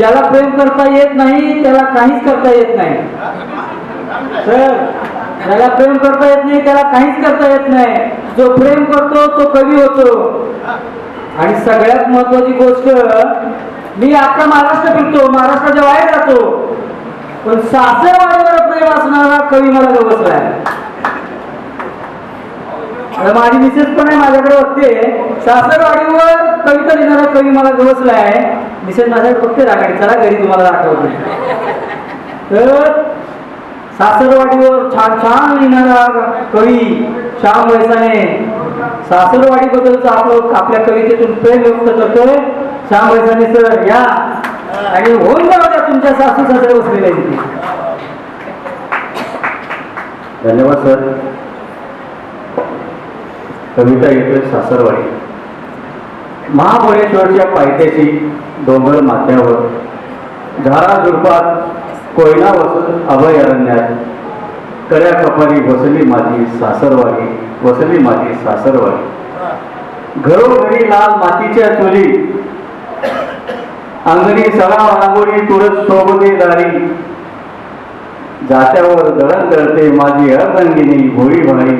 ज्याला प्रेम करता येत नाही त्याला काहीच करता येत नाही. सर ज्याला प्रेम करता येत नाही त्याला काहीच करता येत नाही. जो प्रेम करतो तो कवी होतो. आणि सगळ्यात महत्वाची गोष्ट मी आता महाराष्ट्र फिरतो महाराष्ट्राच्या बाहेर जातो. पण सासरवाडीवर प्रेम असणारा कवी मला गवसलाय माझी मिसेस पण आहे माझ्याकडे बघते. सासरवाडीवर कविता लिहिणारा कवी मला गवसलाय मिसेस माझ्याकडे फक्त रागाडी चला घरी तुम्हाला दाखवते. तर सासरवाडीवर छान छान लिहिणारा कवी श्याम वैसाने सासरवाडी आपलं आपल्या कवितेतून प्रेम व्यक्त करतोय. श्याम वैसाने सर या. आणि होऊन जाऊ द्या तुमच्या सासू सासरे बसलेले धन्यवाद सर. कविता येतोय सासरवाडी. महाबळेश्वरच्या पायथ्याशी डोंगर माथ्यावर. झारा झुडपात कोयना वसत अभयारण्यात कड्या कपारी वसली माझी सासरवाडी वसली माझी सासरवाडी. घरोघरी लाल मातीच्या चुली. अंगणी सळा रांगोळी तुळस शोभते दारी. जात्यावर दळण करते माझी अर्धंगिनी भोळी भाई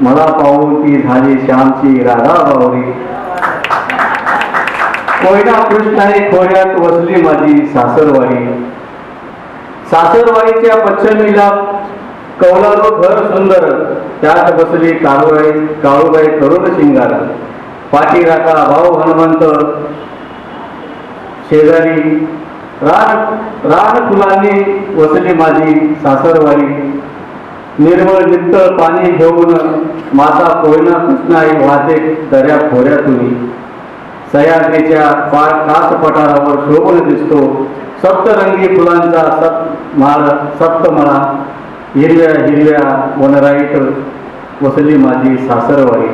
मला पाहून ती झाली श्यामची राधा बावरी. कोयना कृष्णाने खोऱ्यात वसली माझी सासरवाडी. सासरवाडीच्या पश्चिमेला कौलारो घर सुंदर त्यात बसली काळूबाई काळूबाई करुण शिंगार. पाठी राखा भाऊ हनुमंत. शेजारी रान रान फुलांनी वसली माझी सासरवाडी. निर्मळ नित्तळ पाणी घेऊन माता कोयना कृष्णाई वाहते दर्या खोऱ्यातून. सह्याद्रीच्या पार कास पठारावर शोभून दिसतो. सप्तरंगी फुलांचा सप्त माळ सप्तमळा हिरव्या हिरव्या वनराईत वसली माझी सासरवाई.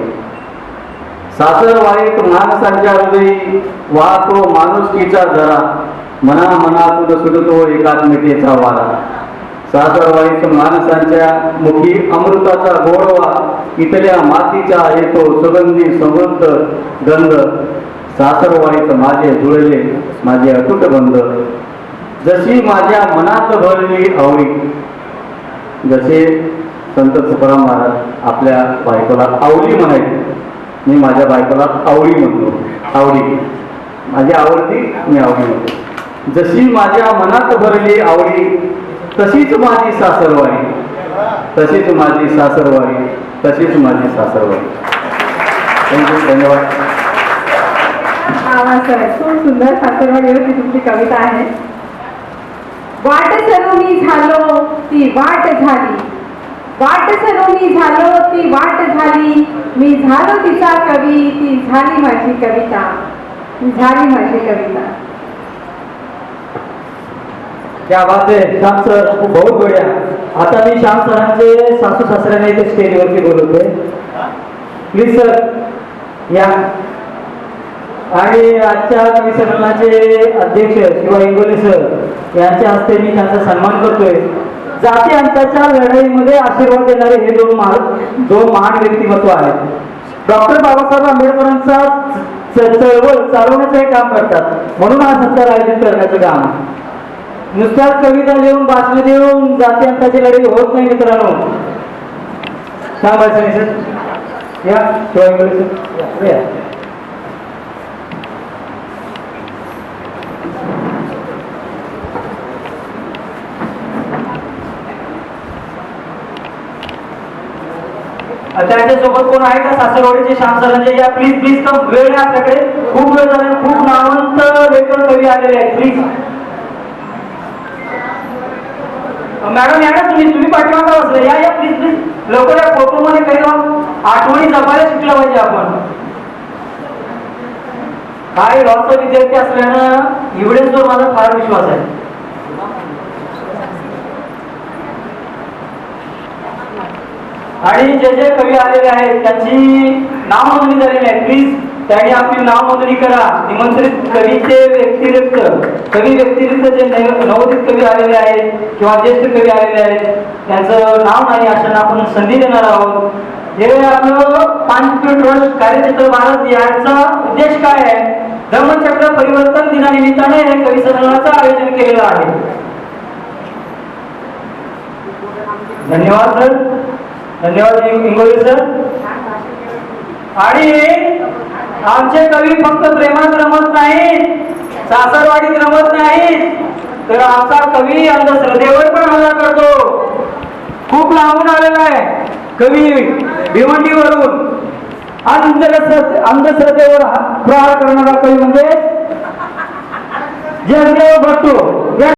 सासरवाईत माणसांच्या हृदयी वाहतो माणुसकीचा जरा. मना मनातून सुटतो एकात्मिकेचा वारा. सासरवाईत माणसांच्या मुखी अमृताचा गोडवा इथल्या मातीचा येतो सुगंधी समृद्ध गंध. सासरवाडीत माझे जुळले माझे अतुट बंध जशी माझ्या मनात भरली आवडी जसे संत तुकाराम महाराज आपल्या बायकोला आवडी म्हणायचे. मी माझ्या बायकोला आवडी म्हणतो. आवडी. माझी आवडती मी आवडी म्हणतो. जशी माझ्या मनात भरली आवडी तशीच माझी सासरवाडी तशीच माझी सासरवाडी तशीच माझी सासरवाडी थँक्यू धन्यवाद. आवाज खूप सुंदर सासरवाडीवरची तुमची कविता आहे. वाट सरो झालो ती वाट झाली. वाट सरो झालो ती वाट झाली. मी झालो तिचा कवी ती झाली माझी कविता. झाली माझी कविता. क्या बात आहे श्याम सर बहुत बढिया आता मी श्याम सरांचे सासू सासऱ्यांना इथे स्टेजवरती बोलवतोय. प्लीज सर या. आणि आजच्या विसर्जनाचे अध्यक्ष शिवा इंगोले सर यांच्या हस्ते मी त्यांचा सन्मान करतोय. जाती अंताच्या लढाईमध्ये आशीर्वाद देणारे हे दोन महान दोन महान व्यक्तिमत्व आहेत. डॉक्टर बाबासाहेब आंबेडकरांचा चळवळ चालवण्याचं हे काम करतात. म्हणून हा सत्कार आयोजित करण्याचं काम. नुसत्या कविता लिहून भाषण देऊन जाती अंताची लढाई होत नाही मित्रांनो. सांगायचं सर या किंवा इंगोले सर. या, पुढे या. कोण आहे का? सासरवाडीचे श्याम सरांचे? या प्लीज प्लीज कम वेळ आहे आपल्याकडे. खूप वेळ झाला. खूप नावंत लेखन कवी आलेले आहेत. प्लीज मॅडम या ना तुम्ही. तुम्ही पाठीमागा बसले. या या प्लीज प्लीज लवकर या. फोटो मध्ये काही आठवणी जपायला शिकलं पाहिजे आपण. काय लॉचा विद्यार्थी असल्यानं एवढेच माझा फार विश्वास आहे. आणि जे जे कवी आलेले आहेत त्यांची नाव नोंदणी झालेली आहे प्लीज त्यांनी आपली नाव नोंदणी करा. निमंत्रित कवीचे व्यक्तिरिक्त कवी व्यक्तिरिक्त जे नवोदित कवी आलेले आहेत किंवा ज्येष्ठ कवी आलेले आहेत त्यांचं नाव नाही अशांना आपण संधी देणार आहोत. हे आपलं पाच ट्रस्ट कार्यक्षेत्र भारत यांचा उद्देश काय आहे? धर्मचक्र परिवर्तन दिनानिमित्ताने हे केलेलं आहे. धन्यवाद सर. धन्यवाद इ- इंगोले सर. आणि आमचे कवी फक्त प्रेमात रमत नाहीत सासरवाडीत रमत नाहीत तर आमचा कवी अंधश्रद्धेवर पण हल्ला करतो. खूप लांबून आलेला आहे कवी भिवंडीवरून. अंधश्रद्धे अंधश्रद्धेवर प्रहार करणारा कवी म्हणजे जगदेव भट्टू